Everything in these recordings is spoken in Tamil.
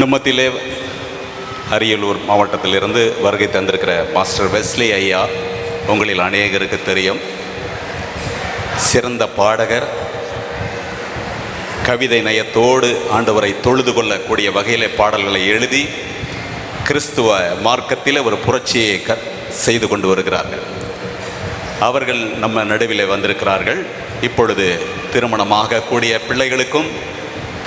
நம்மத்திலே அரியலூர் மாவட்டத்திலிருந்து வருகை தந்திருக்கிற மாஸ்டர் வெஸ்லி ஐயா உங்களில் அநேகருக்கு தெரியும். சிறந்த பாடகர் கவிதை நயத்தோடு ஆண்டவரை தொழுது கொள்ளக்கூடிய வகையிலே பாடல்களை எழுதி கிறிஸ்துவ மார்க்கத்தில் ஒரு புரட்சியை க செய்து கொண்டு வருகிறார்கள். அவர்கள் நம்ம நடுவில் வந்திருக்கிறார்கள். இப்பொழுது திருமணமாக கூடிய பிள்ளைகளுக்கும்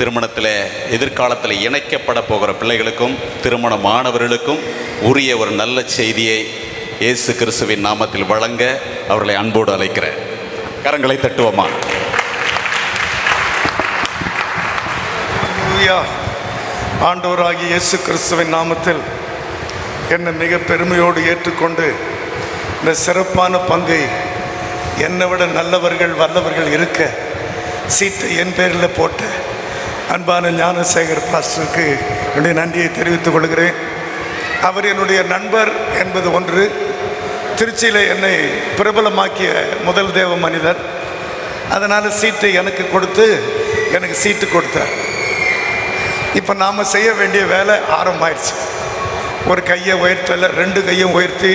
திருமணத்தில் எதிர்காலத்தில் இணைக்கப்பட போகிற பிள்ளைகளுக்கும் திருமணமானவர்களுக்கும் உரிய ஒரு நல்ல செய்தியை இயேசு கிறிஸ்துவின் நாமத்தில் வழங்க அவர்களை அன்போடு அழைக்கிறேன். கரங்களை தட்டுவோமா? ஹalleluya ஆண்டவராகிய இயேசு கிறிஸ்துவின் நாமத்தில் என்னை மிக பெருமையோடு ஏற்றுக்கொண்டு இந்த சிறப்பான பங்கை என்னை விட நல்லவர்கள் வல்லவர்கள் இருக்க சீட்டை என் பேரில் போட்ட அன்பான ஞானசேகர் பாஸ்டருக்கு என்னுடைய நன்றியை தெரிவித்துக் கொள்கிறேன். அவர் என்னுடைய நண்பர் என்பது ஒன்று. திருச்சியில் என்னை பிரபலமாக்கிய முதல் தேவ மனிதர். அதனால் சீட்டை எனக்கு கொடுத்து எனக்கு சீட்டு கொடுத்தார். இப்போ நாம் செய்ய வேண்டிய வேலை ஆரம்பமாயிடுச்சு. ஒரு கையை உயர்த்தல ரெண்டு கையும் உயர்த்தி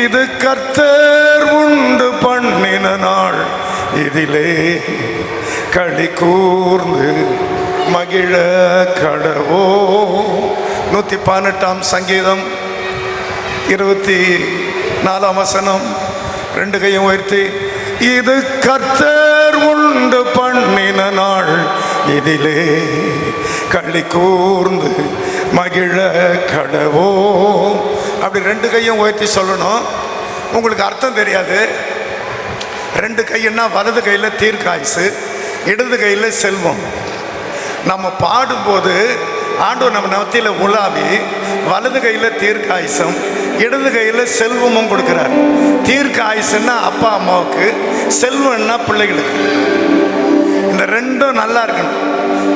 இது கர்த்தர் உண்டு பண்ணின நாள் இதிலே களி கூர்ந்து மகிழ கடவோ. நூற்றி பதினெட்டாம் சங்கீதம் இருபத்தி நாலாம் வசனம் ரெண்டு கையும் உயர்த்தி இது கர்த்தர் உண்டு பண்ணின நாள் இதிலே களி கூர்ந்து மகிழ கடவோ. அப்படி ரெண்டு கையும் உயர்த்தி சொல்லணும். உங்களுக்கு அர்த்தம் தெரியாது. ரெண்டு கையின்னா வலது கையில் தீர்க்காயுசு. இடது கையில் செல்வம். நம்ம பாடும்போது ஆண்டவர் நம்ம நத்தியில் உலாவி வலது கையில் தீர்க்காயுசம் இடது கையில் செல்வமும் கொடுக்குறார். தீர்க்க ஆயுசுன்னா அப்பா அம்மாவுக்கு செல்வம்னா பிள்ளைகளுக்கு. இந்த ரெண்டும் நல்லா இருக்கணும்.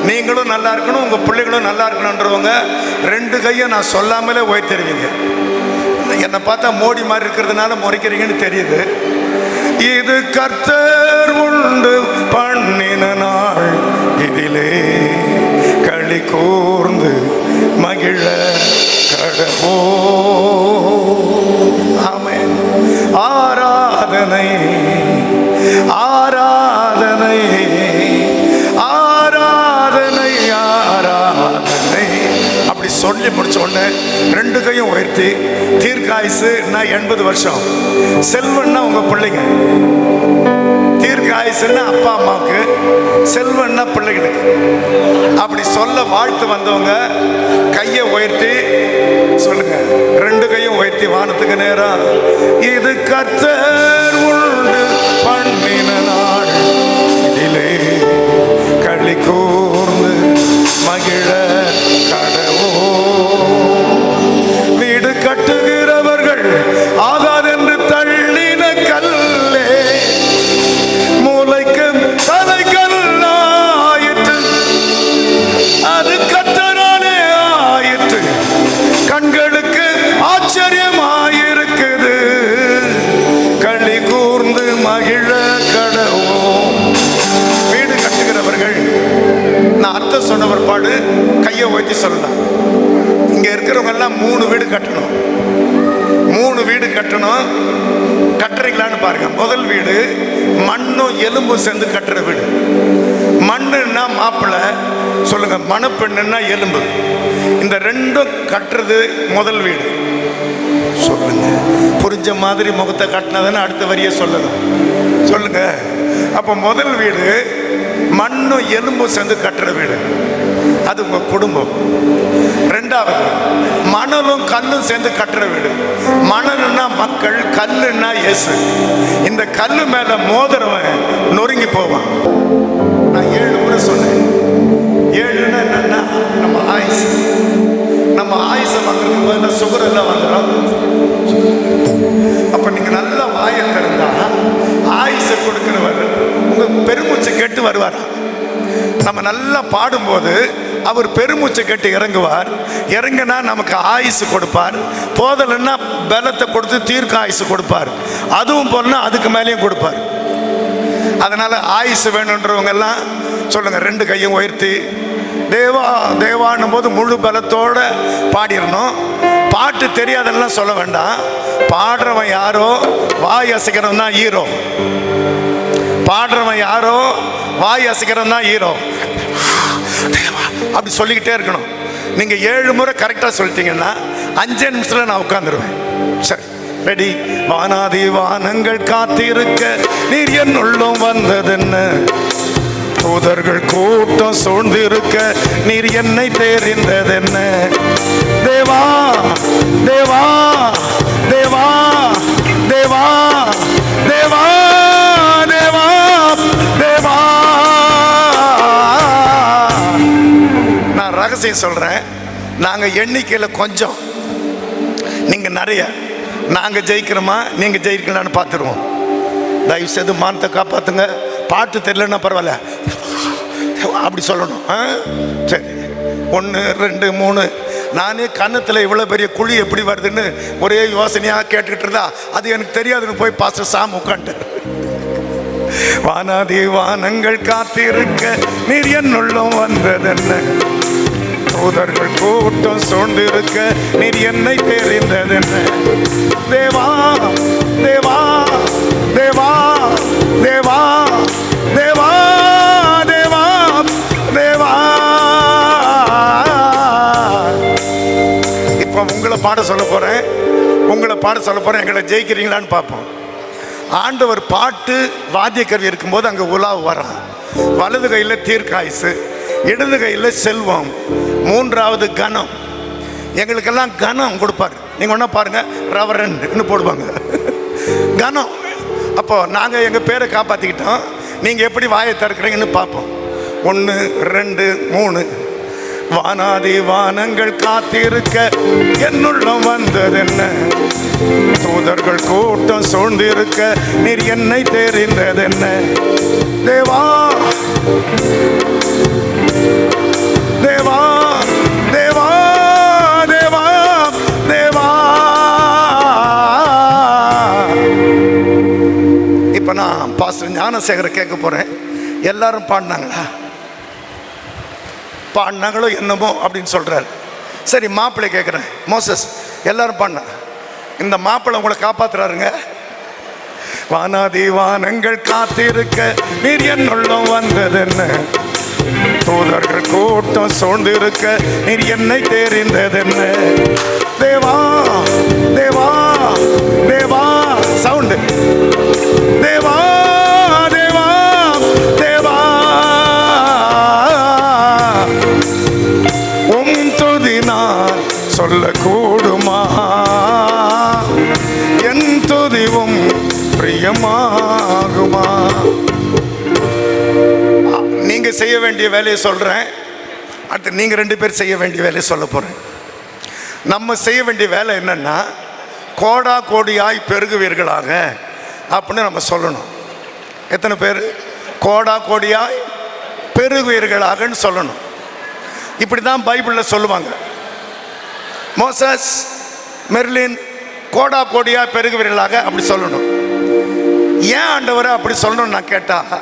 நீங்களும் நல்லா இருக்கணும் உங்கள் பிள்ளைகளும் நல்லா இருக்கணுன்றவங்க ரெண்டு கையும் நான் சொல்லாமலே உயர்த்திருவீங்க என்னை பார்த்தா மோடி மாதிரி இருக்கிறதுனால முறைக்கிறீங்கன்னு தெரியுது. இது கர்த்தர் உண்டு கூர்ந்து மகிழ கடவோ. ஆமென். ஆராதனை ஆராதனை ஆராதனை ஆராதனை. அப்படி சொல்லி முடிச்ச உடனே ரெண்டு கையும் உயர்த்தி தீர்க்காயுசுன்னா எண்பது வருஷம். செல்வன்னா உங்க பிள்ளைங்க. தீர்க்க ஆயுசுன்னா அப்பா அம்மாவுக்கு செல்வன்னா பிள்ளைகளுக்கு. அப்படி சொல்ல வாழ்த்து வந்தவங்க கையை உயர்த்தி சொல்லுங்க ரெண்டு கையும் உயர்த்தி வானத்துக்கு நேரம் இது கத்தர் உண்டு பண்ணின நாள். இதிலே களி கூர்ந்து மகிழ சொன்ன கையை உயர்த்தி சொல்லலாம் இங்கே இருக்கிறவங்கெல்லாம் மூணு வீடு கட்டணும். மூணு வீடு கட்டணும். கட்டுறீங்களான்னு பாருங்க. முதல் வீடு மண்ணும் எலும்பும் சேர்ந்து கட்டுற வீடு. மண்ணுன்னா மாப்பிள்ளை சொல்லுங்க மணப்பெண்ணுன்னா எலும்பு. இந்த ரெண்டும் கட்டுறது முதல் வீடு. சொல்லுங்க. புரிஞ்ச மாதிரி முகத்தை கட்டினதுன்னு அடுத்த வரியை சொல்லணும். சொல்லுங்க. அப்போ முதல் வீடு மண்ணும் எலும்பும் சேர்ந்து கட்டுற வீடு. அது உங்க குடும்பம். ரெண்டாவது மணலும் கல்லும் சேர்ந்து கட்டுற வீடு. மணல்னா மக்கள் கல்லுன்னா இயேசு. இந்த கல்லு மேல மோதிரவன் நொறுங்கி போவான். நான் ஏழு முறை சொன்னேன். ஏழுன்னா என்னன்னா நம்ம ஆயுசு. நம்ம ஆயுசை வாங்குறதுக்கு என்ன சுகர் எல்லாம் வந்துடும் அப்ப நீங்க நல்லா வாயை திறந்தா ஆயுசை கொடுக்கிறவர் உங்க பெருமூச்சை கேட்டு வருவார்? நம்ம நல்லா பாடும்போது அவர் பெருமூச்சை கட்டி இறங்குவார். இறங்குனா நமக்கு ஆயுசு கொடுப்பார். போதலைன்னா பலத்தை கொடுத்து தீர்க்க ஆயுசு கொடுப்பார். அதுவும் போலனா அதுக்கு மேலேயும் கொடுப்பார். அதனால் ஆயுசு வேணுன்றவங்க எல்லாம் ரெண்டு கையும் உயர்த்தி. தேவா தேவான்னும் போது முழு பலத்தோடு பாடிடணும். பாட்டு தெரியாதெல்லாம் சொல்ல வேண்டாம். பாடுறவன் யாரோ வாய் அசைக்கிறவன் தான் ஹீரோ பாடுறவன் யாரோ வாய் அசைக்கிறவன் தான் ஹீரோ தேவா அப்படி சொல்லிக்கிட்டே இருக்கணும். நீங்க ஏழு முறை கரெக்டாக சொல்லிட்டீங்கன்னா அஞ்சே நிமிஷத்துல நான் உட்காந்துருவேன் சரி ரெடி வானாதி வானங்கள் காத்திருக்க நீர் என் உள்ளம் வந்ததென்ன? தூதர்கள் கூட்டம் சூழ்ந்திருக்க நீர் என்னை தெரிந்ததென்ன? தேவா தேவா தேவா தேவா. நான் சொல்கிறேன் சொல்றேன். நாங்க எண்ணிக்கையில கொஞ்சம். நீங்க நிறைய. நாங்க ஜெயிக்கிறோமா? நீங்க ஜெயிக்கலான்னு பார்த்துருவோம். தயவு செய்து மானத்தை காப்பாத்துங்க. பாட்டு தெரியலன்னா பரவாயில்ல. அப்படி சொல்லணும். ஆ? சரி. ஒன்று ரெண்டு மூணு. நானே கன்னத்தில் இவ்வளோ பெரிய குழி எப்படி வருதுன்னு ஒரே யோசனையாக கேட்டுக்கிட்டு இருந்தா அது எனக்கு தெரியாதுன்னு போய் பாஸ்டர் சாம் உட்காண்டார் வானாதி வானங்கள் காத்திருக்க நீர் என்னுள்ளம் வந்ததென்ன? தூதர்கள் கூட்டம் சூழ்ந்திருக்க நீர் என்னை தெரிந்ததென்ன? தேவா தேவா தேவா தேவா தேவா தேவா தேவா. இப்போ உங்களை பாட சொல்ல போறேன். உங்களை பாட சொல்ல போறேன். எங்களை ஜெயிக்கிறீங்களான்னு பார்ப்போம். ஆண்டவர் பாட்டு வாத்திய கருவி இருக்கும்போது அங்கே உலாவு வரான் வலது கையில் தீர்க்காயுசு. இடது கையில் செல்வம். மூன்றாவது கனம் எங்களுக்கெல்லாம் கனம் கொடுப்பாரு. நீங்கள் ஒன்றா பாருங்க. ரவரன்னு போடுவாங்க. கனம் அப்போ நாங்கள் எங்கள் பேரை காப்பாற்றிக்கிட்டோம் நீங்கள் எப்படி வாயை திறக்கிறீங்கன்னு பார்ப்போம். ஒன்று ரெண்டு மூணு. வானாதி வானங்கள் காத்திருக்க என்னுள்ளம் வந்ததென்ன? தூதர்கள் கூட்டம் சூழ்ந்திருக்க நீர் என்னை தெரிந்ததென்ன தேவா! தேவா தேவா தேவா தேவா. இப்போ நான் பாஸ்டர் ஞானசேகரை கேட்க போகிறேன் எல்லாரும் பாடினாங்களா? பாடினாங்களோ என்னமோ அப்படின்னு சொல்கிறாரு சரி மாப்பிள்ளை கேட்குறேன். மோசஸ் எல்லாரும் பாடினாங்க இந்த மாப்பிள்ளை உங்களை காப்பாத்துறாருங்க. வானாதி வானங்கள் காத்திருக்க நீர் என்னுள்ளம் வந்ததென்ன. தூதர்கள் கூட்டம் சூழ்ந்திருக்க நீர் என்னை தெரிந்ததென்ன? தேவா தேவா தேவா சவுண்டு. தேவா தேவா செய்ய வேண்டிய வேலையை சொல்கிறேன் அடுத்து நீங்கள் ரெண்டு பேர் செய்ய வேண்டிய வேலையை சொல்ல போகிறேன் நம்ம செய்ய வேண்டிய வேலை என்னென்னா கோடா கோடியாய் பெருகுவீர்களாக அப்படின்னு நம்ம சொல்லணும். எத்தனை பேர்? கோடா கோடியாய் பெருகுவீர்களாகன்னு சொல்லணும். இப்படி தான் பைபிளில் சொல்லுவாங்க. மோசஸ் மெர்லின் கோடா கோடியாக பெருகுவீர்களாக அப்படி சொல்லணும். ஏன் ஆண்டவரை அப்படி சொல்லணும்னு நான் கேட்டால்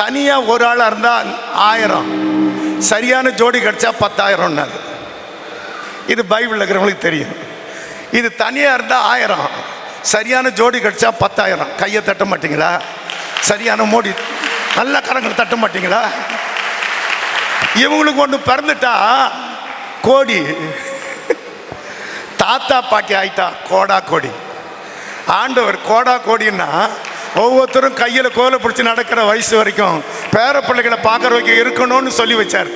தனியாக ஒரு ஆளாக இருந்தால் ஆயிரம். சரியான ஜோடி கிடைச்சா பத்தாயிரம்னாரு. இது பைபிளில் இருக்கிறவங்களுக்கு தெரியும். இது தனியாக இருந்தால் ஆயிரம். சரியான ஜோடி கிடைச்சா பத்தாயிரம். கையை தட்ட மாட்டீங்களா? சரியான மோடி. நல்ல கரங்கள் தட்ட மாட்டீங்களா? இவங்களுக்கு ஒன்று பிறந்துட்டா கோடி. தாத்தா பாட்டி ஆயிட்டா கோடா கோடி. ஆண்டவர் கோடா கோடின்னா ஒவ்வொருத்தரும் கையில் கோலை பிடிச்சி நடக்கிற வயசு வரைக்கும் பேர பிள்ளைகளை பார்க்குற வரைக்கும் இருக்கணும்னு சொல்லி வச்சார்.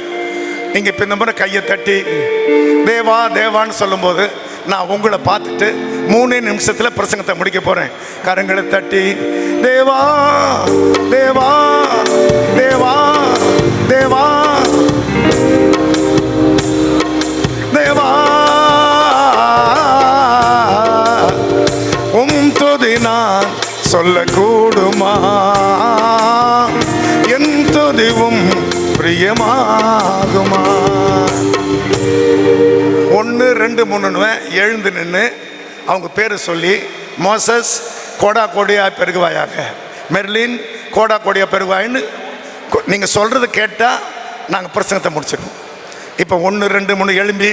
நீங்கள் இப்போ இந்த முறை கையை தட்டி தேவா தேவான்னு சொல்லும்போது நான் உங்களை பார்த்துட்டு மூணே நிமிஷத்தில் பிரசங்கத்தை முடிக்க போகிறேன் கரங்களை தட்டி தேவா தேவா தேவா தேவா சொல்லக்கூடுமா? என் துதிவும் பிரியமாகுமா? ஒன்று ரெண்டு மூணுன்னு எழுந்து நின்று அவங்க பேரை சொல்லி மோசஸ் கோடா கோடியா பெருகுவாயாக. மெர்லின் கோடா கோடியா பெருகுவாயின்னு நீங்கள் சொல்கிறது கேட்டால் நாங்கள் பிரசங்கத்தை முடிச்சிடுவோம் இப்போ ஒன்று ரெண்டு மூணு எழும்பி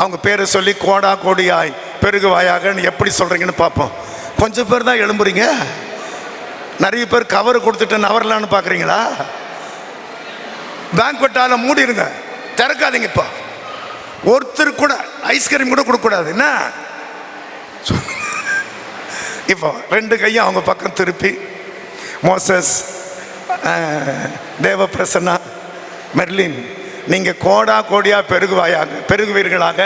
அவங்க பேரை சொல்லி கோடா கோடியாய் பெருகுவாயாகன்னு எப்படி சொல்கிறீங்கன்னு பார்ப்போம். கொஞ்சம் பேர் தான் எழும்புறீங்க? நிறைய பேர் கவர் கொடுத்துட்டு நவரலான்னு பார்க்குறீங்களா? பேங்க்வெட்டால மூடிடுங்க திறக்காதீங்க இப்போ. ஒருத்தர் கூட ஐஸ்கிரீம் கூட கொடுக்கக்கூடாது. என்ன? இப்போ ரெண்டு கையும் அவங்க பக்கம் திருப்பி மோசஸ் தேவப்பிரசன்னா மெர்லின் நீங்கள் கோடா கோடியாக பெருகுவாயாக பெருகுவீர்களாக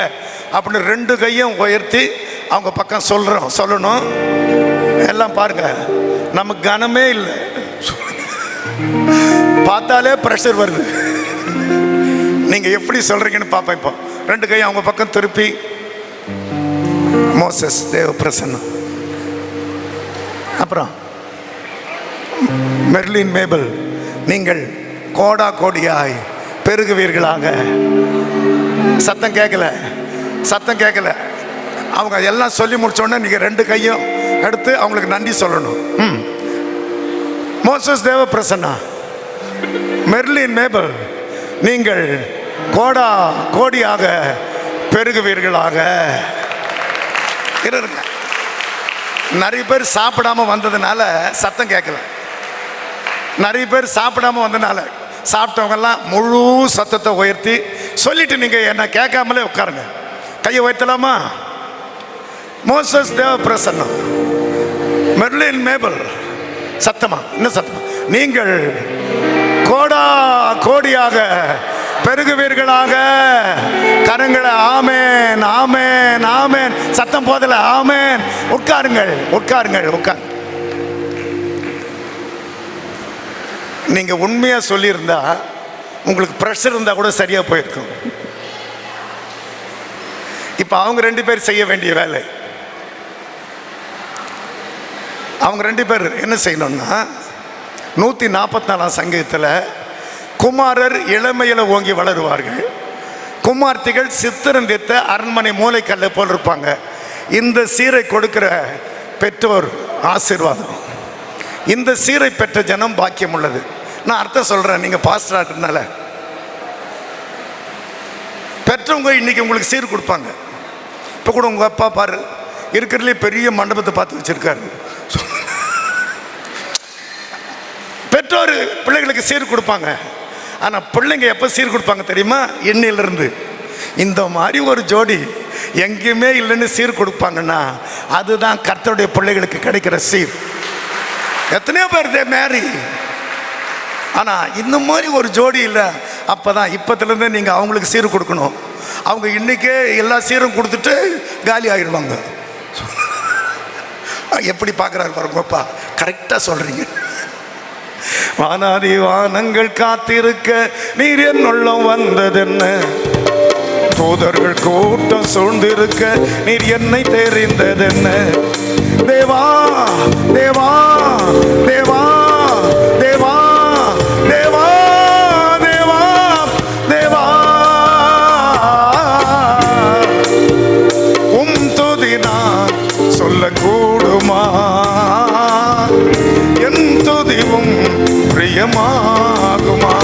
அப்படின்னு ரெண்டு கையும் உயர்த்தி அவங்க பக்கம் சொல்கிறோம் சொல்லணும். எல்லாம் பாருங்க. நமக்கு கனமே இல்லை. பார்த்தாலே ப்ரெஷர் வருது. நீங்கள் எப்படி சொல்கிறீங்கன்னு பார்ப்பேன் இப்போ. ரெண்டு கையும் அவங்க பக்கம் திருப்பி. மோசஸ் தேவ பிரசன்னம் அப்புறம் மெர்லின் மேபல் நீங்கள் கோடா கோடியாய் பெருகுவீர்களாக. சத்தம் கேட்கல. சத்தம் கேட்கல. அவங்க எல்லாம் சொல்லி முடிச்சோடனே நீங்கள் ரெண்டு கையும் எடுத்து அவங்களுக்கு நன்றி சொல்லணும். ம். மோசஸ் தேவ பிரசன்னா மெர்லின் மேபல் நீங்கள் கோடா கோடியாக பெருகுவீர்களாக. இருங்க. நிறைய பேர் சாப்பிடாம வந்ததுனால சத்தம் கேட்கல. நிறைய பேர் சாப்பிடாம வந்ததுனால சாப்பிட்டவங்கெல்லாம் முழு சத்தத்தை உயர்த்தி சொல்லிட்டு நீங்கள் என்ன கேட்காமலே உட்காருங்க. கையை உயர்த்தலாமா? மோசஸ் தேவ பிரசன்னம் மெர்லின் மேபல். சத்தமா? என்ன சத்தமா? நீங்கள் கோடா கோடியாக பெருகுவீர்களாக. கரங்களை ஆமேன் ஆமேன் ஆமேன். சத்தம் போதல ஆமேன். உட்காருங்கள் உட்காருங்கள் உட்கார். நீங்க உண்மையா சொல்லியிருந்தா உங்களுக்கு ப்ரெஷர் இருந்தா கூட சரியா போயிருக்கும். இப்போ அவங்க ரெண்டு பேர் செய்ய வேண்டிய வேலை. அவங்க ரெண்டு பேர் என்ன செய்யணும்னா நூற்றி நாற்பத்தி நாலாம் சங்கீதத்தில் குமாரர் இளமையில் ஓங்கி வளருவார்கள். குமார்த்திகள் சித்திரந்தித்த அரண்மனை மூளைக்கல்லை போல் இருப்பாங்க. இந்த சீரை கொடுக்கிற பெற்றோர் ஆசீர்வாதம். இந்த சீரை பெற்ற ஜனம் பாக்கியம் உள்ளது. நான் அர்த்தம் சொல்கிறேன் நீங்கள் பாஸ்டராகிறதுனால பெற்றவங்க இன்றைக்கி உங்களுக்கு சீர் கொடுப்பாங்க. இப்போ கூட உங்கள் அப்பா பாரு இருக்கிறதுலே பெரிய மண்டபத்தை பார்த்து வச்சுருக்காரு. பெற்றோர் பிள்ளைகளுக்கு சீர் கொடுப்பாங்க. ஆனால் பிள்ளைங்க எப்போ சீர் கொடுப்பாங்க தெரியுமா? எண்ணிலிருந்து இந்த மாதிரி ஒரு ஜோடி எங்கேயுமே இல்லைன்னு சீர் கொடுப்பாங்கன்னா அதுதான் கர்த்தருடைய பிள்ளைகளுக்கு கிடைக்கிற சீர். எத்தனையோ பேர் தே மேரி ஆனால் இந்த மாதிரி ஒரு ஜோடி இல்லை அப்போ தான் இப்போத்துலேருந்தே நீங்கள் அவங்களுக்கு சீர் கொடுக்கணும். அவங்க இன்றைக்கே எல்லா சீரும் கொடுத்துட்டு காலி ஆகிடுவாங்க எப்படி பார்க்குறாரு பாருங்கப்பா கரெக்டாக சொல்கிறீங்க வானாதி வானங்கள் காத்திருக்க நீர் என் உள்ளம் வந்ததென்ன? தூதர்கள் கூட்டம் சூழ்ந்திருக்க நீர் என்னை தெரிந்ததென்ன? தேவா தேவா தேவா தேவா துதிவும் பிரியமாகுமா?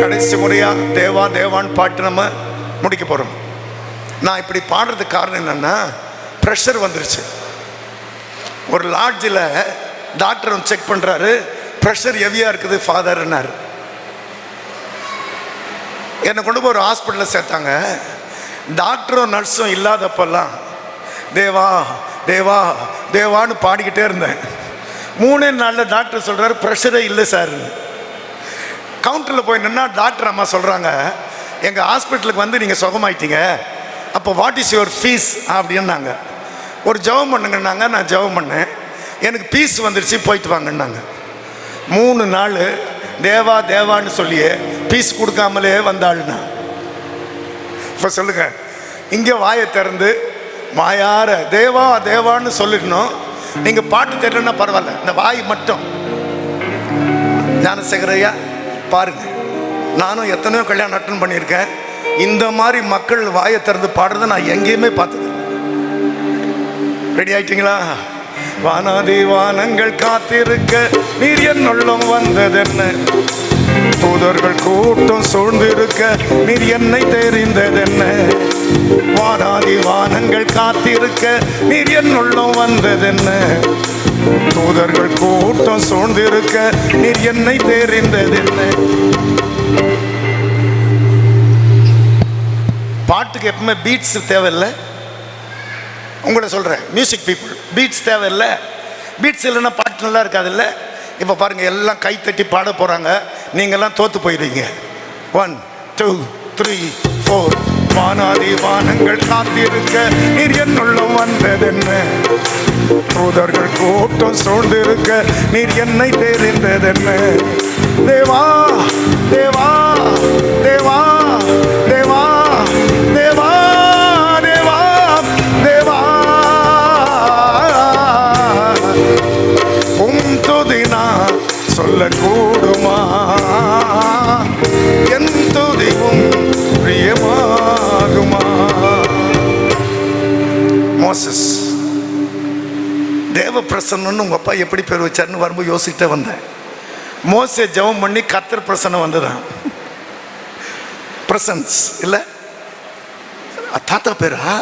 கடைசி முறையா தேவா தேவான் பாட்டு நம்ம முடிக்க போறோம். நான் இப்படி பாடுறதுக்கு காரணம் என்னன்னா ப்ரெஷர் வந்துருச்சு. ஒரு லாட்ஜில் டாக்டர் வந்து செக் பண்ணுறாரு ப்ரெஷர் ஹெவியாக இருக்குது ஃபாதர்னார் என்னை கொண்டு போய் ஒரு ஹாஸ்பிட்டலில் சேர்த்தாங்க. டாக்டரும் நர்ஸும் இல்லாதப்பெல்லாம் தேவா தேவா தேவான்னு பாடிக்கிட்டே இருந்தேன். மூணே நாளில் டாக்டர் சொல்கிறார் ப்ரெஷரே இல்லை சார். கவுண்டரில் போய் நின்னா டாக்டர் அம்மா சொல்கிறாங்க எங்கள் ஹாஸ்பிட்டலுக்கு வந்து நீங்கள் சுகமாயிட்டீங்க. அப்போ வாட் இஸ் யுவர் ஃபீஸ் அப்படின்னாங்க. ஒரு ஜெபம் பண்ணுங்கன்னாங்க நான் ஜெபம் பண்ணேன். எனக்கு பீஸ் வந்துருச்சு போயிட்டு வாங்கன்னாங்க. மூணு நாள் தேவா தேவான்னு சொல்லியே பீஸ் கொடுக்காமலே வந்தாள்னா. இப்போ சொல்லுங்க இங்கே வாயை திறந்து மாயார தேவா தேவான்னு சொல்லிடணும். நீங்கள் பாட்டு தெரியலன்னா பரவாயில்ல. இந்த வாய் மட்டும். ஞானசேகரையா பாருங்க. நானும் எத்தனையோ கல்யாணம் அட்டன் பண்ணியிருக்கேன். இந்த மாதிரி மக்கள் வாயை திறந்து பாடுறதை நான் எங்கேயுமே பார்த்தது ரெடி ஆயிட்டீங்களா? வானாதி வானங்கள் காத்திருக்க நீர் என் உள்ளம் வந்ததென்ன? தூதர்கள் கூட்டம் சூழ்ந்திருக்க நீர் என்னை தெரிந்ததென்ன? வானாதி வானங்கள் காத்திருக்க நீர் என்னுள்ளம் வந்ததென்ன? தூதர்கள் கூட்டம் சூழ்ந்திருக்க நீர் என்னை தெரிந்ததென்ன? பாட்டுக்கு எப்பவுமே பீட்ஸ் தேவையில்லை. உங்களை சொல்கிறேன் மியூசிக் பீப்புள் பீட்ஸ் தேவையில்லை. பீட்ஸ் இல்லைன்னா பாட்டு நல்லா இருக்காதுல்ல? இப்போ பாருங்கள் எல்லாம் கை தட்டி பாட போகிறாங்க நீங்கள்லாம் தோற்று போயிடுவீங்க ஒன் டூ த்ரீ ஃபோர் வானாதி வானங்கள் காத்திருக்க நீர் என்னுள்ளம் வந்ததென்ன? தூதர்கள் கூட்டம் சூழ்ந்திருக்க நீர் என்னை தெரிந்ததென்ன தேவா தேவா தேவா. மோசஸ் தேவ பிரசன்னு அப்பா எப்படி பேர் வச்சாருன்னு வரும்போது யோசிக்கிட்டே வந்தேன். மோசை ஜெபம் பண்ணி கத்தர் பிரசன்னம் வந்ததான் பிரசன்ஸ் இல்லை? தாத்தா பேரா?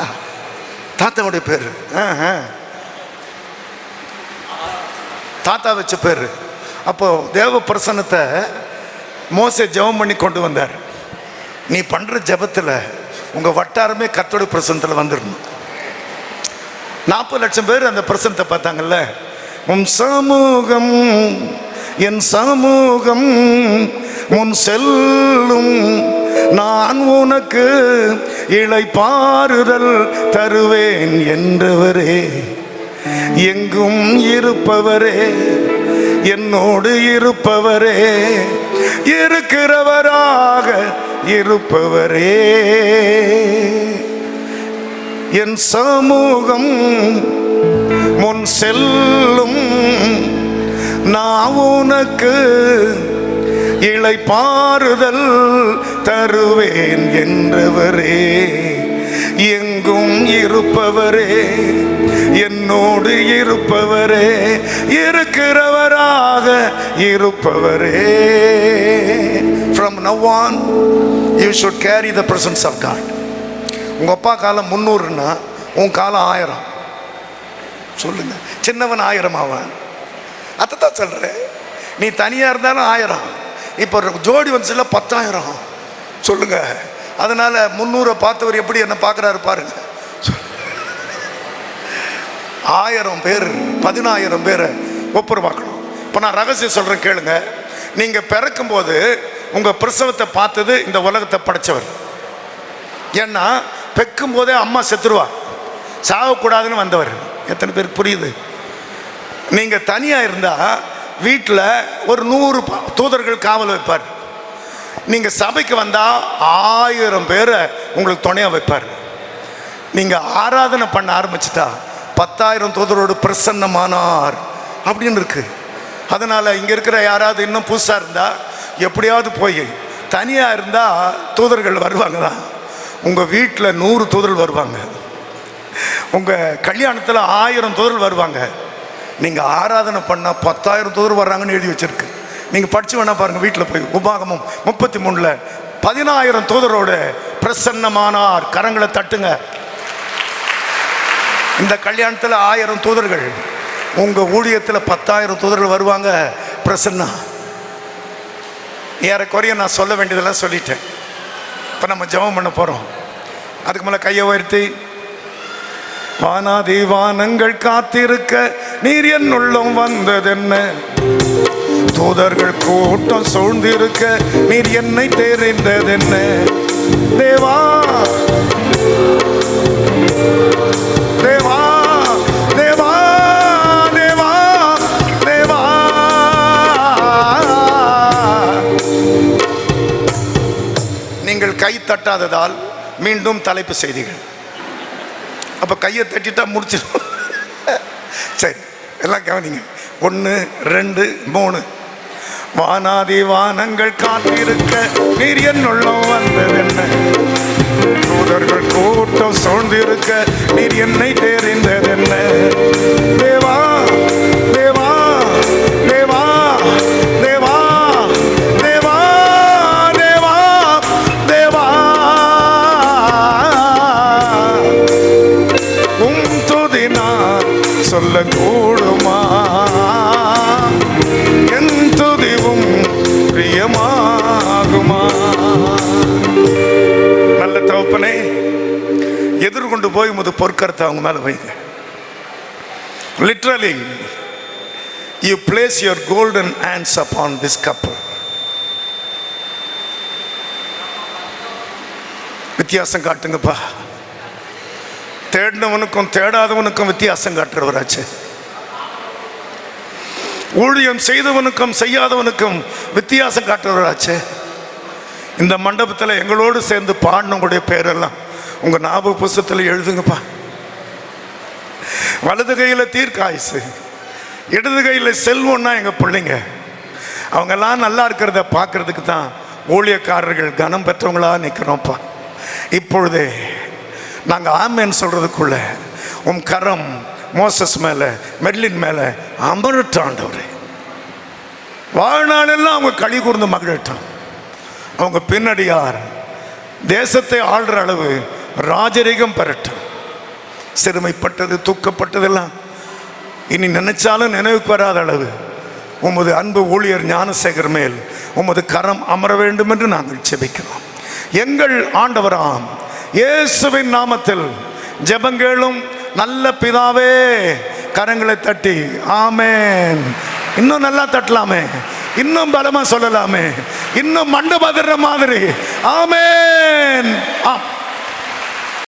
தாத்தாவுடைய பேர். தாத்தா வச்ச பேர். அப்போ தேவ பிரசன்னத்தை மோசை ஜெபம் பண்ணி கொண்டு வந்தார். நீ பண்ணுற ஜெபத்தில் உங்கள் வட்டாரமே கத்தோடைய பிரசனத்தில் வந்துடணும் நாற்பது லட்சம் பேர் அந்த பிரசனத்தை பார்த்தாங்கல்ல? உன் சமூகம் என் சமூகம் உன் செல்லும் நான் உனக்கு இளைப்பாறுதல் தருவேன் என்றவரே. எங்கும் இருப்பவரே என்னோடு இருப்பவரே இருக்கிறவராக இருப்பவரே. என் சமூகம் முன் செல்லும். நான் உனக்கு இளைப்பாறுதல் தருவேன் என்றவரே. எங்கும் இருப்பவரே என்னோடு இருப்பவரே இருக்கிறவராக இருப்பவரே. From now on you should carry the presence of God உங்கள் அப்பா காலம் முந்நூறுன்னா உன் காலம் ஆயிரம். சொல்லுங்க. சின்னவன் ஆயிரம் அவன். அதை தான் சொல்கிறேன் நீ தனியாக இருந்தாலும் ஆயிரம். இப்போ ஜோடி வந்துச்சுல பத்தாயிரம். சொல்லுங்க. அதனால் முந்நூறை பார்த்தவர் எப்படி என்ன பார்க்குறாரு பாருங்க. ஆயிரம் பேர் பதினாயிரம் பேரை ஒப்புரவாக்கணும். இப்போ நான் ரகசியம் சொல்கிறேன் கேளுங்க. நீங்கள் பிறக்கும்போது உங்கள் பிரசவத்தை பார்த்தது இந்த உலகத்தை படைச்சவர். ஏன்னா பெக்கும் போதே அம்மா செத்துருவா. சாகக்கூடாதுன்னு வந்தவர். எத்தனை பேருக்கு புரியுது? நீங்கள் தனியாக இருந்தால் வீட்டில் ஒரு நூறு தூதர்கள் காவல் வைப்பார். நீங்கள் சபைக்கு வந்தால் ஆயிரம் பேரை உங்களுக்கு துணையாக வைப்பார். நீங்கள் ஆராதனை பண்ண ஆரம்பிச்சிட்டா பத்தாயிரம் தூதரோடு பிரசன்னமானார் அப்படின்னு இருக்கு. அதனால் இங்கே இருக்கிற யாராவது இன்னும் புதுசாக இருந்தால் எப்படியாவது போய் தனியாக இருந்தால் தூதர்கள் வருவாங்க தான் உங்கள் வீட்டில் நூறு தூதல் வருவாங்க. உங்கள் கல்யாணத்தில் ஆயிரம் தூதல் வருவாங்க. நீங்கள் ஆராதனை பண்ணால் பத்தாயிரம் தூதர் வர்றாங்கன்னு எழுதி வச்சுருக்கு. நீங்கள் படிச்சு வேணால் பாருங்கள் வீட்டில் போய். உபாகமம் முப்பத்தி மூணில் பதினாயிரம் தூதரோட பிரசன்னமானார். கரங்களை தட்டுங்க. இந்த கல்யாணத்தில் ஆயிரம் தூதர்கள். உங்கள் ஊழியத்தில் பத்தாயிரம் தூதர்கள் வருவாங்க பிரசன்னா. ஏறக்குறைய நான் சொல்ல வேண்டியதெல்லாம் சொல்லிட்டேன். இப்போ நம்ம ஜெபம் பண்ண போகிறோம் அதுக்கு மேலே கையை உயர்த்தி வானாதி வானங்கள் காத்திருக்க நீர் என் உள்ளம் வந்ததென்ன? தூதர்கள் கூட்டம் சூழ்ந்திருக்க நீர் என்னை தெரிந்ததென்ன? தேவா தேவா கை தட்டாததால் மீண்டும் தலைப்பு செய்திகள். அப்போ கையை தட்டிட்டா முடிச்சிடும். சரி எல்லாம் கவனிங்க. ஒன்று ரெண்டு மூணு. வானாதி வானங்கள் காத்திருக்க நீர் என்னுள்ளம் உள்ளம் வந்ததென்ன? தூதர்கள் கூட்டம் சூழ்ந்திருக்க நீர் என்னை தேர் கருத்தை அவங்க மேலே வைங்க. Literally you place your golden hands upon this கப்பல் வித்தியாசம் காட்டுங்கப்பா. தேடினவனுக்கும் தேடாதவனுக்கும் வித்தியாசம் காட்டுறவராச்சு. ஊழியம் செய்தவனுக்கும் செய்யாதவனுக்கும் வித்தியாசம் காட்டுறவராச்சு. இந்த மண்டபத்தில் எங்களோடு சேர்ந்து பாடினவங்களுடைய பேரெல்லாம் உங்க ஞாபக புஸ்தத்தில் எழுதுங்கப்பா. வலது கையில் தீர்க்காயுசு இடது கையில் செல்வம்னா எங்கள் பிள்ளைங்க. அவங்கெல்லாம் நல்லா இருக்கிறத பார்க்கறதுக்கு தான் ஊழியக்காரர்கள் கனம் பெற்றவங்களா நிற்கிறோம்ப்பா இப்பொழுதே நாங்கள் ஆமேன்னு சொல்கிறதுக்குள்ள உம் கரம் மோசஸ் மேலே மெர்லின் மேலே அமரட்டாண்டவர். வாழ்நாளெல்லாம் அவங்க களி கூர்ந்து மகிழட்டும் அவங்க பின்னடியார் தேசத்தை ஆள்ற அளவு ராஜரீகம் பெறட்டும். சிறுமைப்பட்டது தூக்கப்பட்டதெல்லாம் இனி நினைச்சாலும் நினைவுக்கு வராத அளவு. உமது அன்பு ஊழியர் ஞானசேகர் மேல் உமது கரம் அமர வேண்டும் என்று நாங்கள் செபிக்கிறோம் எங்கள் ஆண்டவராம் இயேசுவின் நாமத்தில் ஜெபங்களும் நல்ல பிதாவே கரங்களை தட்டி ஆமேன். இன்னும் நல்லா தட்டலாமே. இன்னும் பலமா சொல்லலாமே. இன்னும் மண்டு பதற மாதிரி. ஆமேன். ஆ